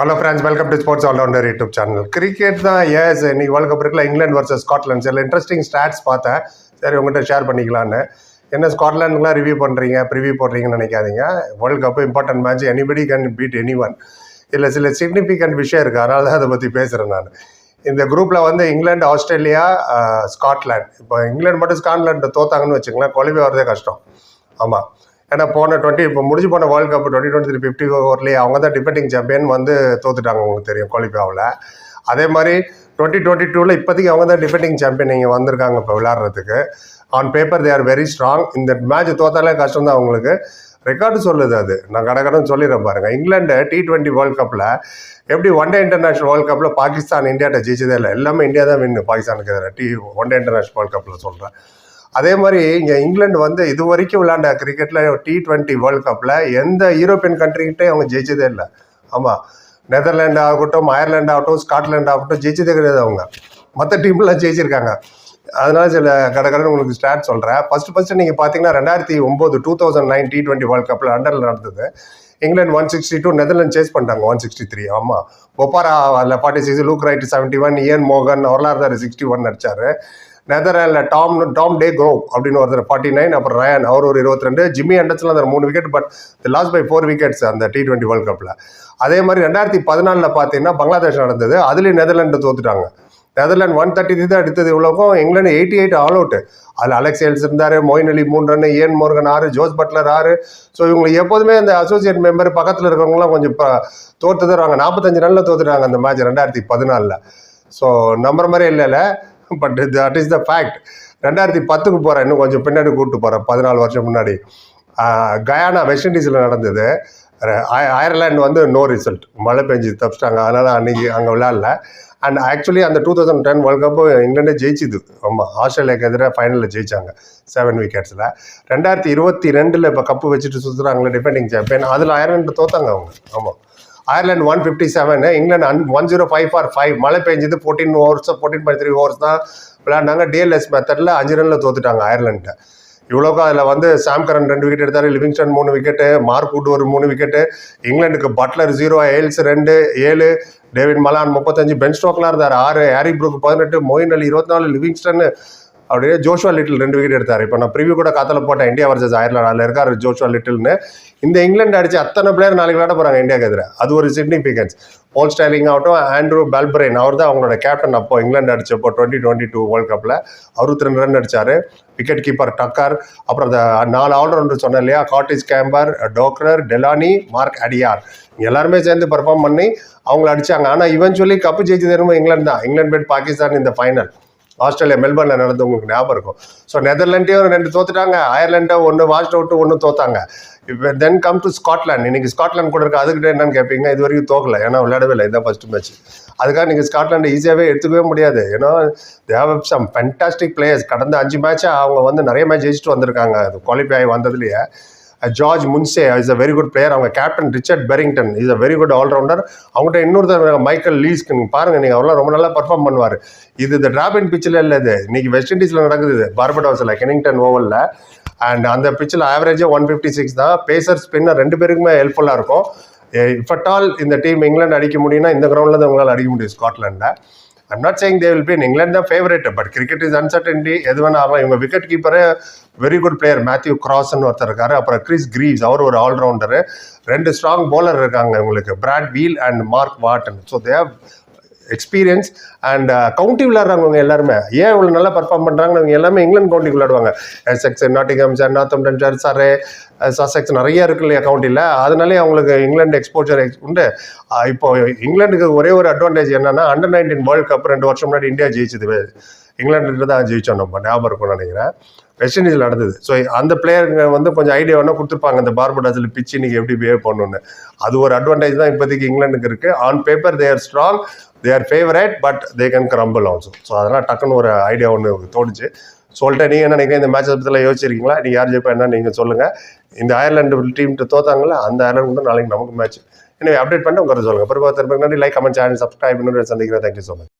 Hello friends welcome to sports all rounder YouTube channel cricket தான் ace இன்னைக்கு world cup இருக்குல்ல England versus Scotland சில interesting stats பார்த்தேன். சரி உங்கள்கிட்ட ஷேர் பண்ணிக்கலான்னு. என்ன ஸ்காட்லாண்டுக்குலாம் ரிவ்யூ பண்ணுறீங்க ப்ரிவியூ போடுறீங்கன்னு நினைக்காதீங்க. World cup important match anybody can beat any one இதில் சில சிக்னிஃபிகண்ட் விஷயம் இருக்குது அதனால தான் அதை பற்றி பேசுகிறேன் நான். இந்த குரூப்பில் வந்து இங்கிலாந்து ஆஸ்திரேலியா ஸ்காட்லாண்ட் இப்போ இங்கிலாந்து மட்டும் ஸ்காட்லாண்டு தோத்தாங்கன்னு வச்சுக்கலாம் கொலவே வரதே கஷ்டம். ஆமாம் ஏன்னா போன டுவெண்ட்டி இப்போ முடிஞ்சு போன world cup twenty twenty three fifty ஓவர்லேயே அவங்க தான் டிபெண்டிங் சாம்பியன் வந்து தோத்துட்டாங்க உங்களுக்கு தெரியும் குவாலிஃபைவில் அதே மாதிரி டுவெண்ட்டி டுவெண்ட்டி டூவில் இப்போதைக்கு அவங்க தான் டிஃபெண்டிங் சாம்பியன் இங்கே வந்திருக்காங்க இப்போ விளையாடுறதுக்கு. On paper they are very strong இந்த மேட்ச் தோத்தாலே கஷ்டம் தான் அவங்களுக்கு ரெக்கார்டு சொல்லுது அது. நான் கடகடன்னு சொல்லிடுறேன் பாருங்க. இங்கிலாந்து டி டுவெண்ட்டி வேர்ல்ட் கப்பில் எப்படி ஒன் டே இன்டர்நேஷ்னல் வேர்ல்ட் கப்பில் பாகிஸ்தான் இந்தியாட்ட ஜெயிச்சதே இல்லை. எல்லாமே இந்தியா தான் வின்னு பாகிஸ்தானுக்கு எதிராக the one day international world கப்பில் சொல்கிறேன் அதே மாதிரி இங்கே இங்கிலாந்து வந்து இது வரைக்கும் விளையாண்ட கிரிக்கெட்டில் டி ட்வெண்ட்டி வேர்ல்ட் கப்பில் எந்த யூரோப்பியன் கண்ட்ரிக்கிட்டே அவங்க ஜெயிச்சதே இல்லை. ஆமாம் நெதர்லாண்டு ஆகட்டும் அயர்லாண்டு ஆகட்டும் ஸ்காட்லாண்டு ஆகட்டும் ஜெயிச்சதே கிடையாது அவங்க. மற்ற டீம்லாம் ஜெயிச்சிருக்காங்க. அதனால சில கடற்கடன் உங்களுக்கு ஸ்டார்ட் சொல்கிறேன் ஃபஸ்ட்டு ஃபஸ்ட்டு நீங்கள் பார்த்தீங்கன்னா ரெண்டாயிரத்தி ஒம்பது two thousand nine T twenty world கப்பில் அண்டரில் நடந்தது. England one sixty two Netherland chase பண்ணிட்டாங்க ஒன் சிக்ஸ்டி த்ரீ ஆமாம் ஒப்பாரா அதில் forty six Luke Wright seventy one Eoin Morgan வரலாறு சிக்ஸ்டி ஒன் நடிச்சார். நெதர்லாண்டில் டாம் டாம் டே க்ரோ அப்படின்னு ஒருத்தர் ஃபார்ட்டி நைன் அப்புறம் ரயன் அவர் ஒரு இருபத்தி ரெண்டு ஜிம்மி அண்டர்ஸ்லாம் அந்த மூணு wicket but last by four wickets அந்த டி டுவெண்ட்டி வேர்ல்ட் கப்பில் அதே மாதிரி ரெண்டாயிரத்தி பதினாலில் பார்த்தீங்கன்னா பங்களாதேஷ் நடந்தது. அதுலேயும் நெதர்லாண்டு தோத்துட்டாங்க. நெதர்லாண்ட் ஒன் தேர்ட்டி த்ரீ தான் எடுத்தது இவ்வளோக்கும் England eighty eight all out அதில் அலெக்ஸ் எல்ஸ் இருந்தார் மொயின் அலி மூணு ரன் ஏன் மோர்கன் ஆறு ஜோஸ் பட்லர் ஆறு. ஸோ இவங்களுக்கு எப்போதுமே அந்த அசோசியேட் மெம்பர் பக்கத்தில் இருக்கிறவங்களாம் கொஞ்சம் இப்போ தோற்று தருவாங்க நாற்பத்தஞ்சு ரனில் தோத்துட்டாங்க அந்த மேட்ச் ரெண்டாயிரத்தி பதினாலில். ஸோ நம்புற மாதிரி இல்லைல்ல but that is the fact ரெண்டாயிரத்தி பத்துக்கு போகிறேன் இன்னும் கொஞ்சம் பின்னாடி கூப்பிட்டு போகிறேன் பதினாலு வருஷம் முன்னாடி. கயானா வெஸ்ட் இண்டீஸில் நடந்தது. அயர்லாண்டு வந்து நோ ரிசல்ட் மழை பெஞ்சு தப்பிச்சிட்டாங்க. அதனால் அன்றைக்கி அங்கே விளையாடல. அண்ட் ஆக்சுவலி அந்த two thousand ten world cup இங்கிலாண்டே ஜெயிச்சுது. ஆமாம் ஆஸ்திரேலியாவுக்கு எதிராக ஃபைனலில் ஜெயிச்சாங்க. செவன் விக்கெட்ஸில் ரெண்டாயிரத்தி இருபத்தி ரெண்டில் இப்போ கப்பு வச்சுட்டு சுற்றுறாங்களே டிஃபெண்டிங் சாம்பியன் அதில் அயர்லாண்டு தோத்தாங்க அவங்க. ஆமாம் Ireland one fifty seven England an one zero five for five மழை பெஞ்சது fourteen overs fourteen point three overs தான் விளையாண்டாங்க. டிஎல்எஸ் மெத்தடில் அஞ்சு ரனில் தோத்துட்டாங்க அயர்லாண்ட்டை இவ்வளோக்கும் அதில் வந்து சாம்கரன் ரெண்டு விக்கெட் எடுத்தார் லிவிங்ஸ்டன் மூணு விக்கெட்டு மார்க் வுட் ஒரு மூணு விக்கெட்டு இங்கிலாந்துக்கு பட்லர் ஜீரோ ஏல்ஸ் ரெண்டு ஏழு டேவிட் மலான் முப்பத்தஞ்சு. பென் ஸ்டோக்லாம் இருந்தார் ஆறு ஹாரி ப்ரூக் பதினெட்டு மொயின் அலி இருபத்தி நாலு லிவிங்ஸ்டன் அப்படியே ஜோஷுவா லிட்டில் ரெண்டு விக்கெட் எடுத்தார். இப்போ நான் ப்ரிவியூ கூட காத்தில் போட்டேன் இந்தியா வர்சஸ் அயர்லாந்து. அதில் இருக்கார் ஜோஷுவா லிட்டில்னு. இந்த இங்கிலாந்து அடிச்சு அத்தனை பிளேயர் நாளைக்கு விளையாட போகிறாங்க இந்தியாவுக்கு எதிராக அது ஒரு சிக்னிஃபிகன்ஸ் போல் ஸ்டைலிங் ஆகட்டும் ஆண்ட்ரூ பால்பிரைன் அவர் தான் அவங்களோட கேப்டன் அப்போ இங்கிலாந்து அடிச்சப்போ டுவெண்ட்டி டுவெண்ட்டி டூ வேர்ல்ட் கப்பில் அறுபத்தி ரெண்டு ரன் அடித்தார் விக்கெட் கீப்பர் டக்கர் அப்புறம் அந்த நாலு ஆல்ரவுண்டர் சொன்னேன் இல்லையா? Curtis Campher Dockrell Delany Mark Adair எல்லாருமே சேர்ந்து பெர்ஃபார்ம் பண்ணி அவங்கள அடிச்சாங்க. ஆனால் இவென்ச்சுவலி கப்பு ஜெயிச்சு என்னமோ இங்கிலாந்து தான். இங்கிலாந்து பேட் பாகிஸ்தான் இந்த ஃபைனல் ஆஸ்திரேலியா மெல்பர்னில் நடந்து உங்களுக்கு ஞாபகம் இருக்கும். ஸோ நெதர்லாண்டையும் ரெண்டு தோத்துட்டாங்க. அயர்லாண்டை ஒன்று வாஷ் அவுட்டு ஒன்று தோத்தாங்க இப்போ தென் கம் டு ஸ்காட்லாண்ட் இன்னைக்கு ஸ்காட்லாந்து கூட இருக்கு? அதுக்கிட்ட என்னன்னு கேட்பீங்க இது வரைக்கும் தோக்கல. ஏன்னா விளையாடவே இல்லை. இதான் ஃபஸ்ட் மேட்ச் அதுக்காக நீங்கள் ஸ்காட்லாண்டை ஈஸியாகவே எடுத்துக்கவே முடியாது. ஏன்னா தேவ் சம் ஃபென்டாஸ்டிக் பிளேயர்ஸ் கடந்த அஞ்சு மேட்சாக அவங்க வந்து நிறைய மேட்ச் ஜெயிச்சுட்டு வந்திருக்காங்க. அது குவாலிஃபை ஆகி வந்ததுலேயே. George Munsey is a very good player அவங்க captain Richard Berrington is a very good all rounder அவங்ககிட்ட இன்னொருத்தர் மைக்கேல் லீஸ்க்கு நீங்கள் பாருங்கள் நீங்கள் அவரெல்லாம் ரொம்ப நல்லா பர்ஃபார்ம் பண்ணுவார். இது இந்த டிராபின் பிச்சில் இல்லை இது. இன்னைக்கு வெஸ்ட் இண்டீஸில் நடக்குது இது. பார்படோஸில் கெனிங்டன் ஓவலில் அண்ட் அந்த பிச்சில் ஆவரேஜாக ஒன் ஃபிஃப்டி சிக்ஸ் தான். பேசர் ஸ்பின்னர் ரெண்டு பேருக்குமே ஹெல்ப்ஃபுல்லாக இருக்கும். இஃப் அட் ஆல் இந்த டீம் இங்கிலாந்து அடிக்க முடியும்னா இந்த கிரவுண்டில் தான் உங்களால் அடிக்க முடியும் ஸ்காட்லாண்டில் I'm not saying they will be England தான் favourite but cricket is uncertainty எது வேணால் ஆகலாம். இவங்க wicket keeper very good player Matthew கிராஸ்ன்னு ஒருத்தர் இருக்காரு. அப்புறம் கிறிஸ் கிரீவ்ஸ் அவர் ஒரு ஆல்ரவுண்டரு ரெண்டு ஸ்ட்ராங் போலர் இருக்காங்க உங்களுக்கு Brad Wheal and Mark Watt so they have experience and county விளையாடுறவங்க எல்லாருமே. ஏன் இவ்வளோ நல்லா பர்ஃபார்ம் பண்ணுறாங்கன்னு அவங்க எல்லாமே இங்கிலாந்து கவுண்டி விளையாடுவாங்க. Essex Nottingham sir Northampton Surrey Sussex நிறைய இருக்கு இல்லையா கவுண்டியில் அதனாலே அவங்களுக்கு இங்கிலாந்து எக்ஸ்போஜர் உண்டு. இப்போ இங்கிலாந்துக்கு ஒரே ஒரு அட்வான்டேஜ் என்னன்னா அண்டர் நைன்டீன் வேர்ல்ட் கப் ரெண்டு வருஷம் முன்னாடி இந்தியா ஜெயிச்சது. இங்கிலாந்துல தான் ஜெயிச்சோம் நம்ம ஞாபகம் இருக்கும்னு நினைக்கிறேன். வெஸ்ட் இண்டீஸில் நடந்தது. ஸோ அந்த பிளேயருங்க வந்து கொஞ்சம் ஐடியா வேணால் கொடுத்துருப்பாங்க இந்த பார்படாஸில் பிச்சு இன்னைக்கு எப்படி பிஹேவ் பண்ணணும்னு. அது ஒரு அட்வான்டேஜ் தான் இப்போதைக்கு இங்கிலாந்துக்கு இருக்குது on paper they are strong they are favourite but they can crumble also so அதெல்லாம் டக்குன்னு ஒரு ஐடியா ஒன்று தோணுச்சு. சொல்லிட்டேன். நீங்கள் என்ன நினைக்கிறீங்க? இந்த மேட்சை பற்றிலாம் யோசிச்சிருக்கீங்களா? நீங்கள் யார் ஜெயிப்பா என்ன நீங்கள் சொல்லுங்கள் இந்த அயர்லாண்டு டீம்கிட்ட தோத்தாங்களா அந்த அயர்லாண்டு கூட நாளைக்கு நமக்கு மேட்ச் எனவே அப்டேட் பண்ணிட்டு உங்களுக்கு சொல்லுங்கள் பிறகு திரும்ப நன்றி. லைக் கமெண்ட் சேனல் சப்ஸ்கிரைப் பண்ணி சந்திக்கிறேன். Thank you so much